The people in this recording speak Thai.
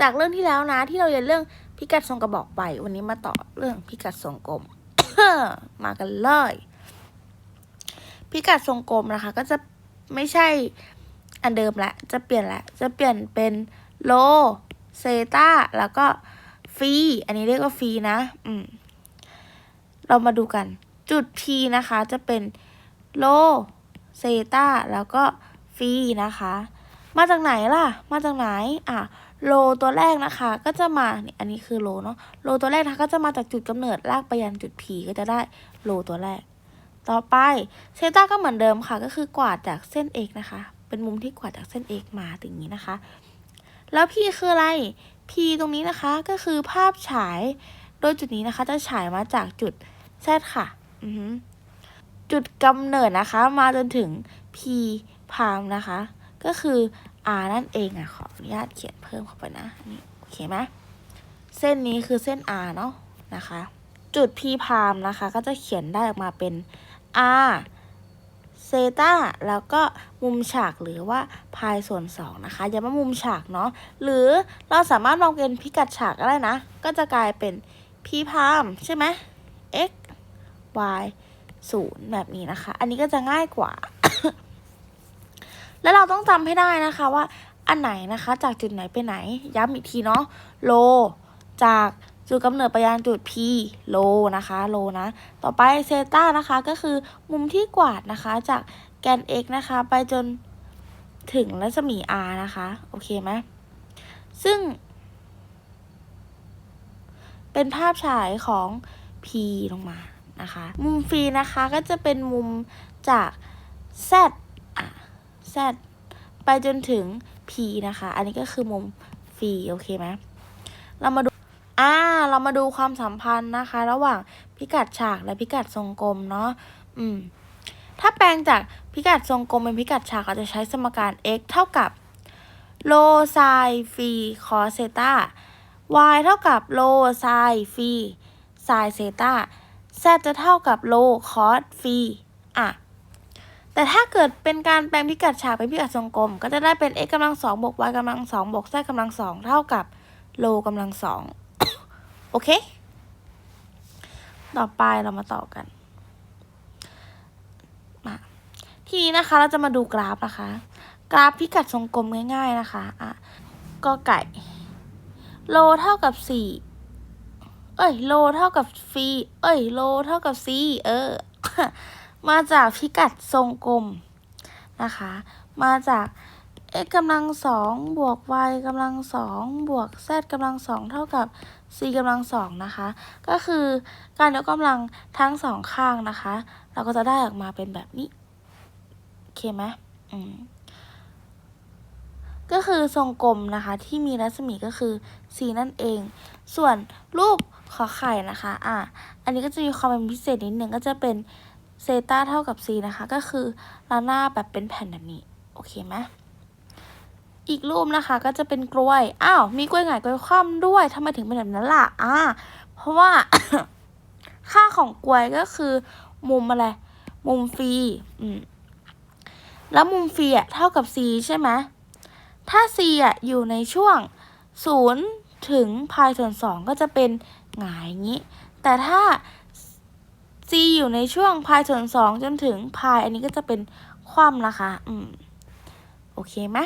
จากเรื่องที่แล้วนะ ที่เราเรียนเรื่องพิกัดทรงกระบอกไป วันนี้มาต่อเรื่องพิกัดทรงกลม มากันเลย พิกัดทรงกลมนะคะ ก็จะไม่ใช่อันเดิมละจะเปลี่ยนละจะเปลี่ยนเป็นโลเซตาแล้วก็ฟีอันนี้เรียกว่าฟีนะ อืม เรามาดูกัน จุด P นะคะ จะเป็นโลเซตาแล้วก็ฟีนะคะ มาจากไหนล่ะ มาจากไหน อะ โลตัวแรกนะคะ ก็จะมาเนี่ยอันนี้คือโลเนาะโลตัวแรกนะคะก็จะมาจากจุดกำเนิดลากไปยันจุด P ก็จะได้โลตัวแรก ต่อไปเซต้าก็เหมือนเดิมค่ะ ก็คือกวาดจากเส้น x นะคะ เป็นมุมที่กวาดจากเส้น x มาถึงนี้นะคะ แล้ว p คืออะไร p ตรงนี้นะคะก็คือภาพฉายโดยจุดนี้นะคะ จะฉายมาจากจุด z ค่ะอืจุดกำเนิดนะคะ มาจนถึง p พามนะคะ ก็คือ r นั่นเองอะขออนุญาตเขียนเพิ่มเข้าไปนะนี่โอเคไหมเส้นนี้คือเส้น r เนาะนะคะ จุด p พามนะคะ ก็จะเขียนได้ออกมาเป็น r เซตาแล้วก็มุมฉากหรือว่าพายส่วน2นะคะย้ำว่ามุมฉากเนาะหรือเราสามารถมองเป็นพิกัดฉากก็ได้นะ ก็จะกลายเป็น p พามใช่ไหม x y 0แบบนี้นะคะ อันนี้ก็จะง่ายกว่า แล้วเราต้องจำให้ได้นะคะว่าอันไหนนะคะ จากจุดไหนไปไหน ย้ำอีกทีเนาะโล จากจุดกำเนิดไปยังจุด P โลนะคะโลนะ ต่อไปเซต้านะคะก็คือมุมที่กวาดนะคะ จากแกน x นะคะ ไปจนถึงรัศมี r นะคะ โอเคไหมซึ่ง เป็นภาพฉายของ P ลงมานะคะ มุมฟรีนะคะก็จะเป็นมุมจาก Z Z ไปจนถึง P นะคะ อันนี้ก็คือมุมฟรีโอเคไหมเรามาดูอ่าเรามาดูความสัมพันธ์นะคะ ระหว่างพิกัดฉากและพิกัดทรงกลมเนาะอืมถ้าแปลงจากพิกัดทรงกลมเป็นพิกัดฉากเราจะใช้สมการ x เท่ากับโลไซฟีคอเซตา y เท่ากับโลไซฟีไซเซตา z จะเท่ากับโลคอสฟีอะ แต่ถ้าเกิดเป็นการแปลงพิกัดฉากเป็นพิกัดทรงกลม ก็จะได้เป็น x กำลังสองบวก y กำลังสองบวก z กำลังสองเท่ากับโลกำลังสองโอเค ต่อไปเรามาต่อกันมาทีนี้นะคะเราจะมาดูกราฟนะคะ กราฟพิกัดทรงกลมง่าย ๆนะคะอะก็ไก่ โลเท่ากับสี่เอ้ย โลเท่ากับฟี เอ้ย โลเท่ากับซีเออ มาจากพิกัดทรงกลมนะคะ มาจาก x กำลังสองบวก y กำลังสองบวก z กำลังสองเท่ากับ c กำลังสองนะคะ ก็คือการยกกำลังทั้งสองข้างนะคะ เราก็จะได้ออกมาเป็นแบบนี้โอเคไหมอืมก็คือทรงกลมนะคะที่มีรัศมีก็คือ c นั่นเอง ส่วนรูปขอไข่นะคะ อะ อันนี้ก็จะมีความเป็นพิเศษนิดนึงก็จะเป็น เซต้าเท่ากับ c นะคะ ก็คือลาหน้าแบบเป็นแผ่นแบบนี้ โอเคไหมอีกรูปนะคะก็จะเป็นกล้วย อ้าว มีกล้วยหงายกล้วยคว่ำด้วยทำไมถึงเป็นแบบนั้นล่ะ อ่า เพราะว่า ค่าของกล้วยก็คือ มุมอะไร มุมฟรี อืม แล้วมุมฟรีอะเท่ากับ c ใช่ไหม ถ้า c อะอยู่ในช่วง0ถึงพายส่วน2ก็จะเป็นหงายอย่างนี้ แต่ถ้า c อยู่ในช่วงพายส่วน2จนถึงพายอันนี้ก็จะเป็นคว่ำนะคะ อืม โอเคไหม